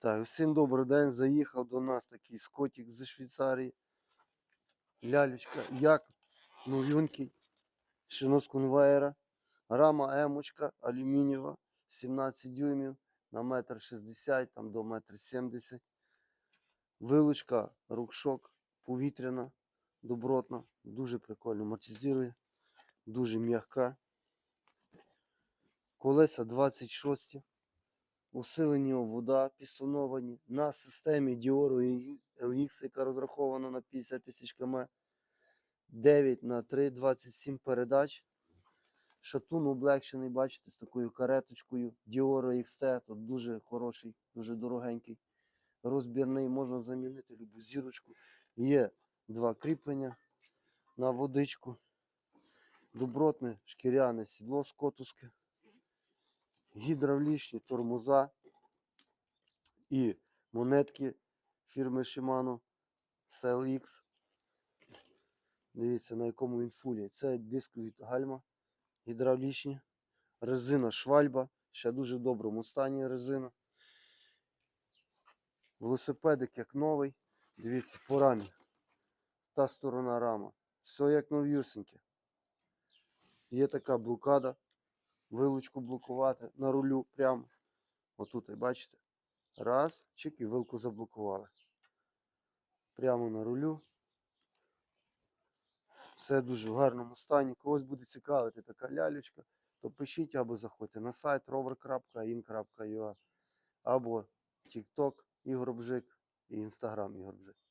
Так, всім добрий день. Заїхав до нас такий скотик зі Швейцарії. Лялечка, як новенький. Шино з конвейера. Рама емочка алюмінієва, 17 дюймів на метр 60 там до метр 70. Вилучка, рукшок, повітряна, добротна, дуже прикольно амортизує, дуже м'яка. Колеса 26 усилені вода пістоновані на системі Dior LX, яка розрахована на 50 тисяч км. 9 на 3, 27 передач. Шатун облегшений, бачите, з такою кареточкою. Dior XT, тут дуже хороший, дуже дорогенький. Розбірний, можна замінити любу зірочку. Є два кріплення на водичку. Добротне шкіряне сідло скотуске гідравлічні тормоза і монетки фірми Shimano CLX. Дивіться, на якому він фулі. Це дискові гальма гідравлічні. Резина швальба. Ще дуже в доброму стані резина. Велосипедик як новий. Дивіться, по рамі. Та сторона рама. Все як новюсеньке. Є така блокада вилучку блокувати на рулю прямо. Отут, бачите? Раз, чик, і вилку заблокували. Прямо на рулю. Все дуже в гарному стані. Когось буде цікавити така лялечка, то пишіть або заходьте на сайт rover.in.ua або TikTok Ігор Бжик і Instagram Ігор Бжик.